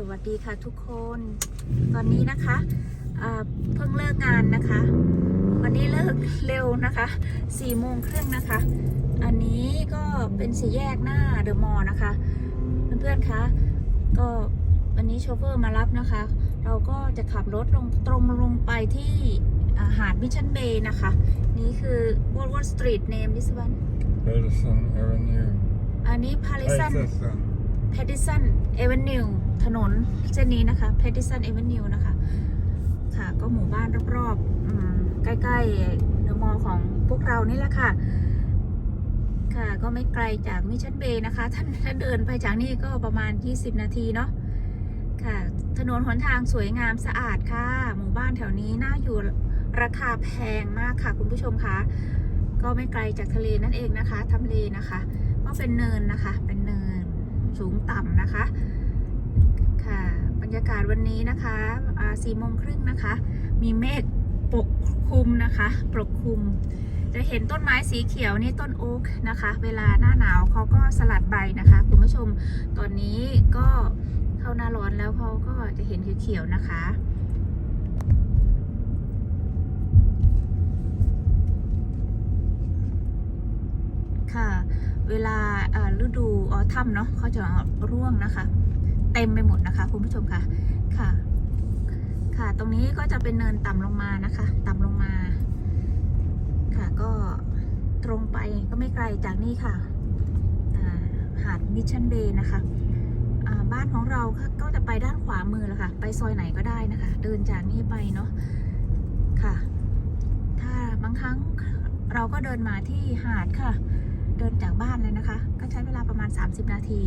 สวัสดีค่ะทุกคน ตอนนี้นะคะอ่าเพิ่งเลิกงานนะคะ วันนี้เลิกเร็วนะคะ4ี่โมงครึ่งนะคะ อันนี้ก็เป็นสี่แยกหน้าเดอะมอลล์นะคะ เพื่อนๆคะก็วันนี้โชเฟอร์มารับนะคะ เราก็จะขับรถลงตรงลงไปที่อ่าหาดมิชชันเบย์นะคะ นี่คือ what what street name this one Edison Avenue. อันนี้ Palissan Edison. แพดิสันเอเวนิว ถนนเส้นนี้นะคะแพดิสันเอเวนิวนะคะ ค่ะก็หมู่บ้านรอบๆใกล้ๆเดอะมอลล์ของพวกเรานี่แหละค่ะ ค่ะก็ไม่ไกลจากมิชชันเบย์นะคะท่านถ้าเดินไปจากนี่ก็ประมาณ 20 นาทีเนาะค่ะ ถนนหนทางสวยงามสะอาดค่ะ หมู่บ้านแถวนี้น่าอยู่ราคาแพงมากค่ะ คุณผู้ชมคะก็ไม่ไกลจากทะเลนั่นเองนะคะทำเลนะคะ ก็เป็นเนินนะคะ เป็นเนิน สูงต่ำนะคะ ค่ะ บรรยากาศวันนี้นะคะสี่โมงครึ่งนะคะ มีเมฆปกคลุมนะคะ ปกคลุม จะเห็นต้นไม้สีเขียวนี่ต้นโอ๊กนะคะ เวลาหน้าหนาวเขาก็สลัดใบนะคะ คุณผู้ชม ตอนนี้ก็เข้าหน้าร้อนแล้วเขาก็จะเห็นเขียวๆนะคะค่ะ เวลาเอ่อ ฤดูออทัมเนาะเขาจะร่วงนะคะ เต็มไปหมดนะคะคุณผู้ชมค่ะค่ะ ค่ะตรงนี้ก็จะเป็นเนินต่ำลงมานะคะ ต่ำลงมา ค่ะก็ตรงไปก็ไม่ไกลจากนี่ค่ะหาดมิชชันเบย์นะคะบ้านของเราก็จะไปด้านขวามือแล้วค่ะ ไปซอยไหนก็ได้นะคะ เดินจากนี่ไปเนาะค่ะ ถ้าบางครั้งเราก็เดินมาที่หาดค่ะ เดินจากบ้านเลยนะคะ ก็ใช้เวลาประมาณ 30 นาที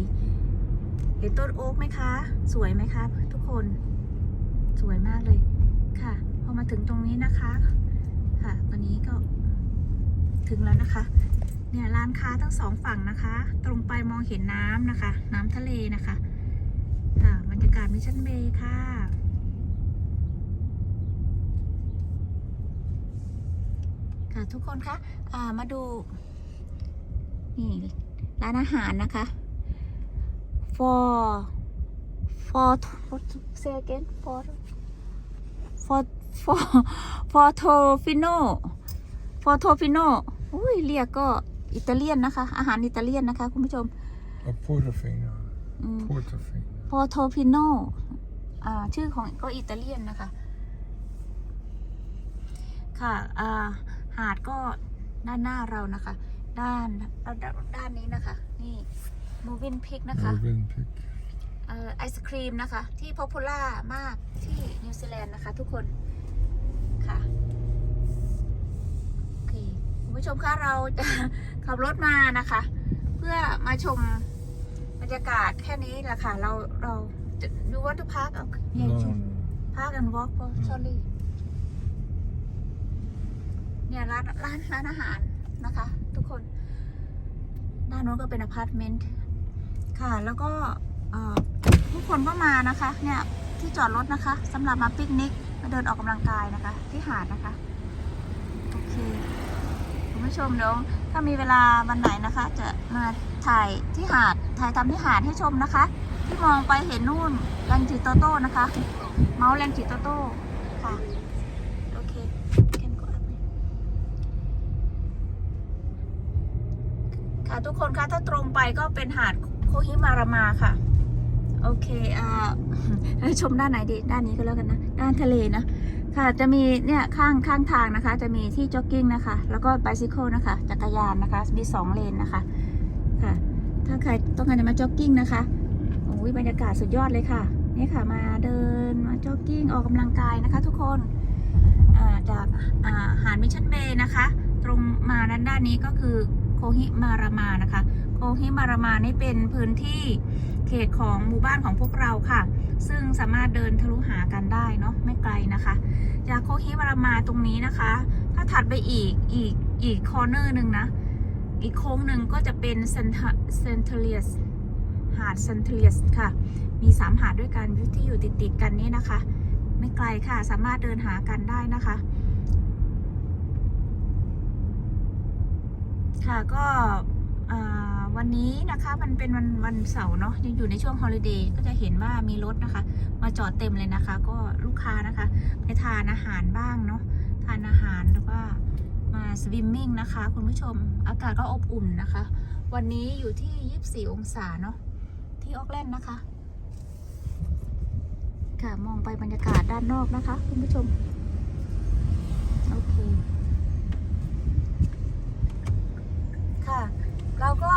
เห็นต้นโอ๊กไหมคะ สวยไหมคะทุกคน สวยมากเลยค่ะ พอมาถึงตรงนี้นะคะ ค่ะ ตอนนี้ก็ถึงแล้วนะคะ เนี่ยร้านค้าทั้งสองฝั่งนะคะ ตรงไปมองเห็นน้ำนะคะ น้ำทะเลนะคะ ค่ะบรรยากาศมิชชันเบย์ค่ะค่ะทุกคนคะอ่ามาดู นี่ร้านอาหารนะคะ for for what say again for for for for tofino for tofino อุ้ยเรียกก็อิตาเลียนนะคะ อาหารอิตาเลียนนะคะ คุณผู้ชม A Portofino. อืม Portofino. พอโทพิโนอ่าชื่อของก็อิตาเลียนนะคะ ค่ะอ่าหาดก็ด้านหน้าเรานะคะ ด้านด้านด้านนี้นะคะ นี่ Moving Pig นะคะ Moving Pick. เอ่อไอศครีมนะคะ ที่พ o p u ล่ามากที่นิวซีแลนด์นะคะ ทุกคนค่ะโอเคคุณผู้ชมคะเราจะ ขับรถมานะคะ เพื่อมาชมบรรยากาศแค่นี้แหละค่ะ เราเราจะ you want to park okay No, yeah no. park and walk for sorry เนี่ยร้านร้านร้านอาหาร นะคะ ทุกคน ด้านโน้นก็เป็นอพาร์ตเมนต์ค่ะ แล้วก็ทุกคนก็มานะคะ เนี่ยที่จอดรถนะคะสำหรับมาปิกนิกมาเดินออกกำลังกายนะคะ ที่หาดนะคะโอเคคุณผู้ชมเดี๋ยวถ้ามีเวลาวันไหนนะคะ จะมาถ่ายที่หาดถ่ายทำที่หาดให้ชมนะคะ ที่มองไปเห็นนู่นแรงจิโตโต้นะคะ เมาส์แรงจิโตโต้ค่ะ โอเค can go up ค่ะ ทุกคนคะถ้าตรงไปก็เป็นหาดโคฮิมารามาค่ะ โอเคอ่าชมด้านไหนดีด้านนี้ก็แล้วกันนะด้านทะเลนะค่ะจะมีเนี่ยข้างข้างทางนะคะ จะมีที่จ็อกกิ้งนะคะ แล้วก็ไบซิเคิลนะคะจักรยานนะคะมีสองเลนนะคะค่ะ ถ้าใครต้องการจะมาจ็อกกิ้งนะคะโอ้ยบรรยากาศสุดยอดเลยค่ะนี่ค่ะมาเดินมาจ็อกกิ้งออกกำลังกายนะคะทุกคนจากหาดมิชชันเบย์นะคะ ตรงมาด้านด้านนี้ก็คือ โคฮิมารามานะคะโคฮิมารามานี่เป็นพื้นที่เขตของหมู่บ้านของพวกเราค่ะ ซึ่งสามารถเดินทะลุหากันได้เนาะไม่ไกลนะคะจากโคฮิมารามาตรงนี้นะคะ ถ้าถัดไปอีกอีกอีกคอร์เนอร์หนึ่งนะ อีกโค้งหนึ่งก็จะเป็นเซนเซนเทเลียสหาดเซนเทเลียสค่ะ มีสามหาดด้วยกันที่อยู่ติดๆกันนี่นะคะ ไม่ไกลค่ะสามารถเดินหากันได้นะคะ ค่ะก็วันนี้นะคะมันเป็นวันวันเสาร์เนาะยังอยู่ในช่วงฮอลิเดย์ก็จะเห็นว่ามีรถนะคะ มาจอดเต็มเลยนะคะ ก็ลูกค้านะคะ ไปทานอาหารบ้างเนาะทานอาหารแล้วก็มาสวิมมิ่งนะคะ คุณผู้ชมอากาศก็อบอุ่นนะคะ วันนี้อยู่ที่ 24 องศาเนาะที่ออกแลนด์นะคะ ค่ะมองไปบรรยากาศด้านนอกนะคะ คุณผู้ชมโอเค ค่ะ เราก็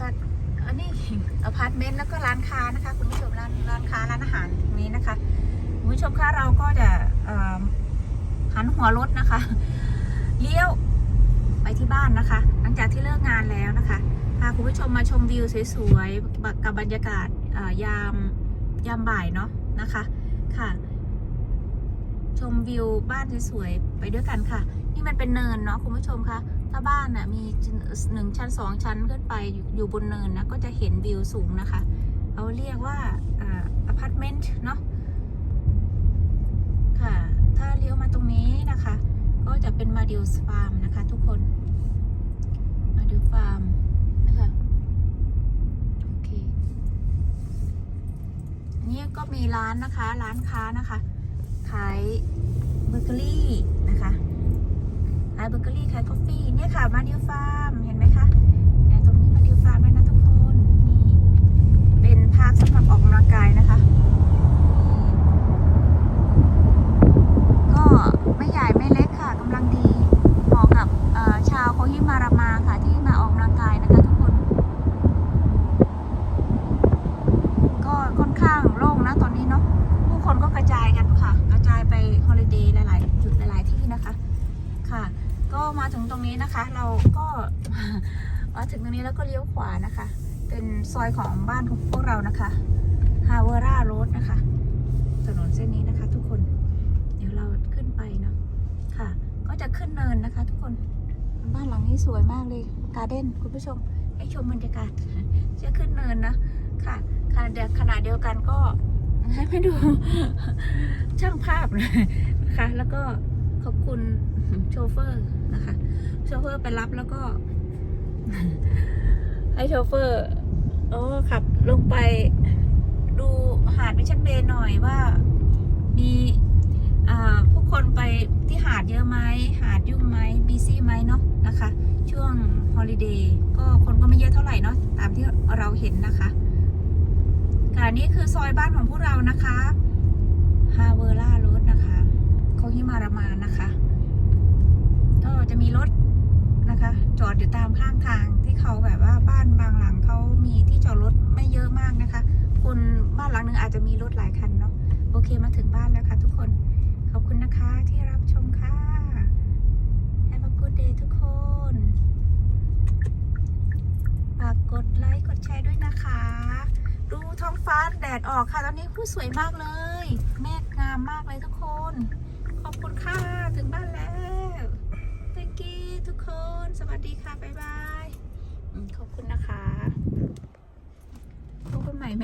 ตัดอันนี้ อพาร์ต เมนต์แล้วก็ร้านค้านะคะ คุณผู้ชมร้านร้านค้าร้านอาหารตรงนี้นะคะคุณผู้ชมคะเราก็จะหันหัวรถนะคะ เลี้ยวไปที่บ้านนะคะ หลังจากที่เลิกงานแล้วนะคะพาคุณผู้ชมมาชมวิวสวยๆกับบรรยากาศยามยามบ่ายเนาะนะคะค่ะ ชมวิวบ้านสวยๆไปด้วยกันค่ะ นี่มันเป็นเนินเนาะคุณผู้ชมคะ ถ้าบ้านน่ะมีหนึ่งชั้นสองชั้นขึ้นไปอยู่อยู่บนเนินนะก็จะเห็นวิวสูงนะคะเขาเรียกว่าอพาร์ตเมนต์เนาะค่ะ ถ้าเลี้ยวมาตรงนี้นะคะ ก็จะเป็นมาดิลส์ฟาร์มนะคะ ทุกคนมาดิลฟาร์มนะคะโอเคนนี้ก็มีร้านนะคะ ร้านค้านะคะ ขายเบเกอรี่นะคะ ไอเบเกอรี่ขายกาแฟเนี่ยค่ะมาดิวฟาร์มเห็นไหมคะเนี่ยตรงนี้มาดิวฟาร์มด้วยนะทุกคน นี่ เป็นพาร์คสำหรับออกกำลังกายนะคะนี่ก็ไม่ใหญ่ไม่เล็กค่ะกำลังดีเหมาะกับเอ่อชาวโคฮิมารามาค่ะที่มาออกกำลังกายนะคะทุกคน ก็ค่อนข้างโล่งนะตอนนี้เนาะ ผู้คนก็กระจายกันค่ะ กระจายไปฮอลิเดย์หลาย ๆ จุดหลาย ๆ ที่นะคะ ค่ะ ก็ มาถึงตรงนี้นะคะ เราก็มาถึงตรงนี้แล้วก็เลี้ยวขวานะคะ เป็นซอยของบ้านของพวกเรานะคะฮาวเวอร่าโรดนะคะ ถนนเส้นนี้นะคะ ทุกคน เดี๋ยวเราขึ้นไปเนาะค่ะ ก็จะขึ้นเนินนะคะ ทุกคนบ้านหลังนี้สวยมากเลยการ์เด้นคุณผู้ชมให้ชมบรรยากาศจะขึ้นเนินนะค่ะขณะเดียวขณะเดียวกันก็ให้ไปดูช่างภาพนะคะแล้วก็ ขอบคุณโชเฟอร์นะคะ โชเฟอร์ไปรับแล้วก็ ให้โชเฟอร์โอ้ขับลงไปดูหาดมิชันเบย์หน่อยว่า มีผู้คนไปที่หาดเยอะไหมหาดยุ่งไหมบีซี่ไหมเนาะนะคะ ช่วงฮอลิเดย์ก็คนก็ไม่เยอะเท่าไหร่เนาะตามที่เราเห็นนะคะค่ะนี่คือซอยบ้านของพวกเรานะคะฮาเวอร่ารถนะคะโคฮิ มารามานะคะ ก็จะมีรถนะคะ จอดอยู่ตามข้างทางที่เขาแบบว่าบ้านบางหลังเขามีที่จอดรถไม่เยอะมากนะคะคนบ้านหลังหนึ่งอาจจะมีรถหลายคันเนาะโอเคมาถึงบ้านแล้วค่ะทุกคนขอบคุณนะคะที่รับชมค่ะ Have a good day ทุกคนฝากกดไลค์กดแชร์ด้วยนะคะ ดูท้องฟ้าแดดออกค่ะ ตอนนี้ผู้สวยมากเลย เมฆงามมากเลยทุกคน ขอบคุณค่ะ ถึงบ้านแล้ว thank you ทุกคน สวัสดีค่ะ บ๊ายบายอืมขอบคุณนะคะพบกันใหม่แม่